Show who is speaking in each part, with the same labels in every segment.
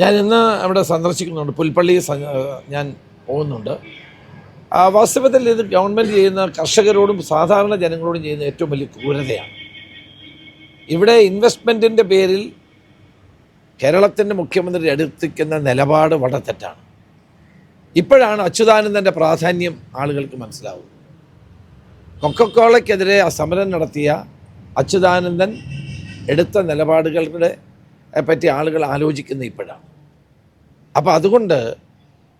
Speaker 1: ഞാൻ ഇന്ന് അവിടെ സന്ദർശിക്കുന്നുണ്ട്. പുൽപ്പള്ളി ഞാൻ പോകുന്നുണ്ട്. വാസ്തവത്തിൽ ഇത് ഗവൺമെന്റ് ചെയ്യുന്ന കർഷകരോടും സാധാരണ ജനങ്ങളോടും ചെയ്യുന്ന ഏറ്റവും വലിയ ക്രൂരതയാണ്. ഇവിടെ ഇൻവെസ്റ്റ്മെന്റിന്റെ പേരിൽ കേരളത്തിന്റെ മുഖ്യമന്ത്രി എടുത്തിക്കുന്ന നിലപാട് വളരെ തെറ്റാണ്. ഇപ്പോഴാണ് അച്യുതാനന്ദന്റെ പ്രാധാന്യം ആളുകൾക്ക് മനസ്സിലാവുന്നത്. കൊക്കക്കോളയ്ക്കെതിരെ സമരം നടത്തിയ അച്യുതാനന്ദൻ എടുത്ത നിലപാടുകളുടെ പറ്റി ആളുകൾ ആലോചിക്കുന്ന ഇപ്പോഴാണ്. അപ്പോൾ അതുകൊണ്ട്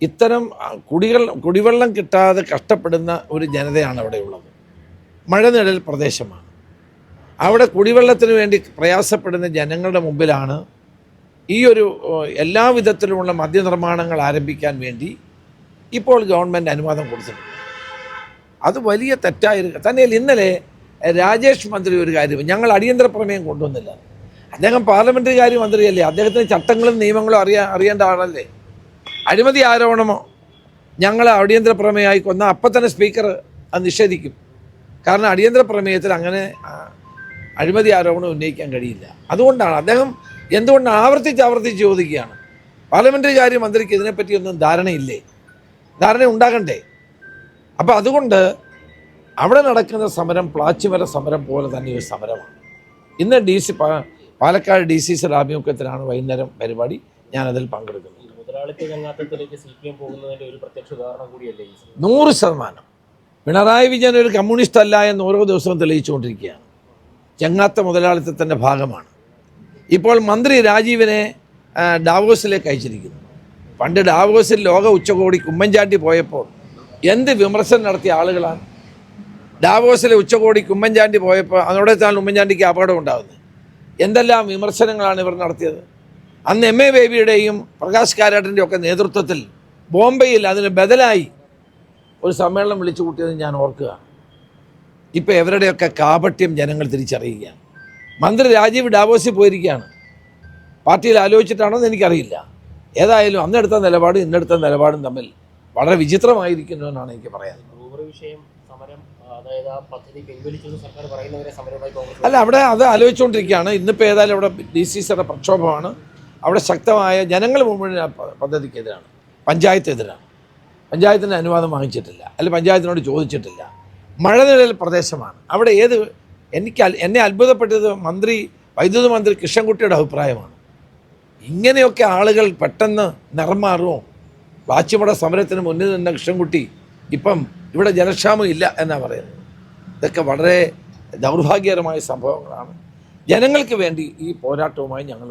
Speaker 1: ഇത്തരം കുടികൾ കുടിവെള്ളം കിട്ടാതെ കഷ്ടപ്പെടുന്ന ഒരു ജനതയാണ് അവിടെ ഉള്ളത്. മഴനിഴൽ പ്രദേശമാണ്. അവിടെ കുടിവെള്ളത്തിന് വേണ്ടി പ്രയാസപ്പെടുന്ന ജനങ്ങളുടെ മുമ്പിലാണ് ഈ ഒരു എല്ലാ വിധത്തിലുമുള്ള മദ്യനിർമ്മാണങ്ങൾ ആരംഭിക്കാൻ വേണ്ടി ഇപ്പോൾ ഗവൺമെന്റ് അനുവാദം കൊടുത്തിട്ടുണ്ട്. അത് വലിയ തെറ്റായിരുന്നു തന്നെയല്ല ഇന്നലെ രാജേഷ് മന്ത്രി ഒരു കാര്യം ഞങ്ങൾ അടിയന്തര പ്രമേയം കൊണ്ടുവന്നില്ല. അദ്ദേഹം പാർലമെന്ററി കാര്യ മന്ത്രിയല്ലേ? അദ്ദേഹത്തിന് ചട്ടങ്ങളും നിയമങ്ങളും അറിയാൻ അറിയേണ്ട ആളല്ലേ? അഴിമതി ആരോപണമോ? ഞങ്ങൾ അടിയന്തര പ്രമേയമായി കൊന്ന അപ്പം തന്നെ സ്പീക്കർ അത് നിഷേധിക്കും. കാരണം അടിയന്തര പ്രമേയത്തിൽ അങ്ങനെ അഴിമതി ആരോപണം ഉന്നയിക്കാൻ കഴിയില്ല. അതുകൊണ്ടാണ് അദ്ദേഹം എന്തുകൊണ്ട് ആവർത്തിച്ച് ആവർത്തിച്ച് ചോദിക്കുകയാണ്. പാർലമെന്ററി കാര്യ മന്ത്രിക്ക് ഇതിനെപ്പറ്റിയൊന്നും ധാരണയില്ലേ? ധാരണ ഉണ്ടാകണ്ടേ? അപ്പോൾ അതുകൊണ്ട് അവിടെ നടക്കുന്ന സമരം പ്ലാച്ചിമര സമരം പോലെ തന്നെ ഒരു സമരമാണ്. ഇന്ന് D C Palakkad D C C ആഭിമുഖ്യത്തിലാണ് വൈകുന്നേരം പരിപാടി. ഞാനതിൽ പങ്കെടുക്കുന്നത്? നൂറ് ശതമാനം. പിണറായി വിജയൻ ഒരു കമ്മ്യൂണിസ്റ്റ് അല്ല എന്ന് ഓരോ ദിവസവും തെളിയിച്ചുകൊണ്ടിരിക്കുകയാണ്. ചങ്ങാത്ത മുതലാളിത്തത്തിന്റെ ഭാഗമാണ്. ഇപ്പോൾ മന്ത്രി രാജീവിനെ ഡാവോസിലേക്ക് അയച്ചിരിക്കുന്നു. പണ്ട് ഡാവോസിൽ ലോക ഉച്ചകോടി ഉമ്മൻചാണ്ടി പോയപ്പോൾ എന്ത് വിമർശനം നടത്തിയ ആളുകളാണ്? ഡാവോസിലെ ഉച്ചകോടി ഉമ്മൻചാണ്ടി പോയപ്പോൾ അതോടെ താൻ ഉമ്മൻചാണ്ടിക്ക് അപകടം ഉണ്ടാകുന്നത് എന്തെല്ലാം വിമർശനങ്ങളാണ് ഇവർ നടത്തിയത്? അന്ന് എം എ ബേബിയുടെയും പ്രകാശ് കാരാട്ടിന്റെ ഒക്കെ നേതൃത്വത്തിൽ ബോംബെയിൽ അതിന് ബദലായി ഒരു സമ്മേളനം വിളിച്ചു കൂട്ടിയത് ഞാൻ ഓർക്കുക. ഇപ്പോൾ ഇവരുടെയൊക്കെ കാപട്യം ജനങ്ങൾ തിരിച്ചറിയുകയാണ്. മന്ത്രി രാജീവ് ഡാവോസിൽ പോയിരിക്കുകയാണ്. പാർട്ടിയിൽ ആലോചിച്ചിട്ടാണോ എന്ന് എനിക്കറിയില്ല. ഏതായാലും അന്നെടുത്ത നിലപാടും ഇന്നെടുത്ത നിലപാടും തമ്മിൽ വളരെ വിചിത്രമായിരിക്കുന്നു എന്നാണ് എനിക്ക്
Speaker 2: ബ്രൂവറി വിഷയം സമരം
Speaker 1: അല്ല അവിടെ അത് ആലോചിച്ചുകൊണ്ടിരിക്കുകയാണ്. ഇന്നിപ്പോൾ ഏതായാലും അവിടെ ഡി സി സിയുടെ പ്രക്ഷോഭമാണ്. അവിടെ ശക്തമായ ജനങ്ങൾ മുഴുവൻ പദ്ധതിക്കെതിരാണ്. പഞ്ചായത്ത് എതിരാണ് പഞ്ചായത്തിന്റെ അനുവാദം വാങ്ങിച്ചിട്ടില്ല. അല്ല പഞ്ചായത്തിനോട് ചോദിച്ചിട്ടില്ല. മഴനിഴൽ പ്രദേശമാണ്. അവിടെ ഏത് എനിക്ക് എന്നെ അത്ഭുതപ്പെട്ടത് മന്ത്രി വൈദ്യുത മന്ത്രി കൃഷ്ണൻകുട്ടിയുടെ അഭിപ്രായമാണ്. ഇങ്ങനെയൊക്കെ ആളുകൾ പെട്ടെന്ന് നിറം മാറുമോ സമരത്തിന് മുന്നിൽ നിന്ന കൃഷ്ണൻകുട്ടി ഇപ്പം ഇവിടെ ജനക്ഷാമം ഇല്ല എന്നാണ് പറയുന്നത്. ഇതൊക്കെ വളരെ ദൗർഭാഗ്യകരമായ സംഭവങ്ങളാണ്. ജനങ്ങൾക്ക് വേണ്ടി ഈ പോരാട്ടവുമായി ഞങ്ങൾ